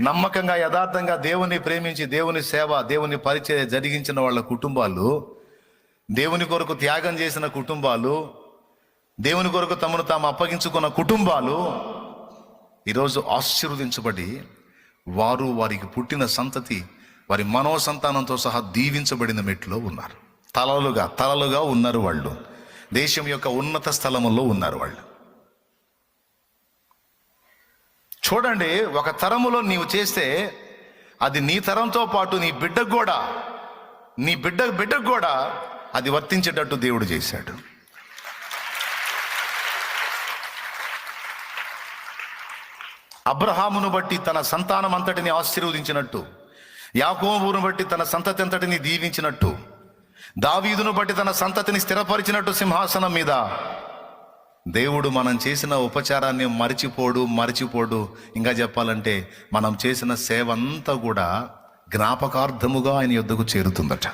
నమ్మకంగా యథార్థంగా దేవుని ప్రేమించి దేవుని సేవ దేవుని పరిచయం జరిగించిన వాళ్ళ కుటుంబాలు దేవుని కొరకు త్యాగం చేసిన కుటుంబాలు దేవుని కొరకు తమను తాము అప్పగించుకున్న కుటుంబాలు ఈరోజు ఆశీర్వదించబడి వారు వారికి పుట్టిన సంతతి వారి మనోసంతానంతో సహా దీవించబడిన మెట్లో ఉన్నారు. తలలుగా తలలుగా ఉన్నారు వాళ్ళు. దేశం యొక్క ఉన్నత స్థలములో ఉన్నారు వాళ్ళు. చూడండి ఒక తరములో నీవు చేస్తే అది నీ తరంతో పాటు నీ బిడ్డకు కూడా నీ బిడ్డ బిడ్డకు కూడా అది వర్తించేటట్టు దేవుడు చేశాడు. అబ్రహామును బట్టి తన సంతానం అంతటిని ఆశీర్వదించినట్టు యాకోబును బట్టి తన సంతతి అంతటిని దీవించినట్టు దావీదును బట్టి తన సంతతిని స్థిరపరిచినట్టు సింహాసనం మీద దేవుడు మనం చేసిన ఉపచారాన్ని మరిచిపోడు మరిచిపోడు. ఇంకా చెప్పాలంటే మనం చేసిన సేవ అంతా కూడా జ్ఞాపకార్థముగా ఆయన యుద్ధకు చేరుతుందట.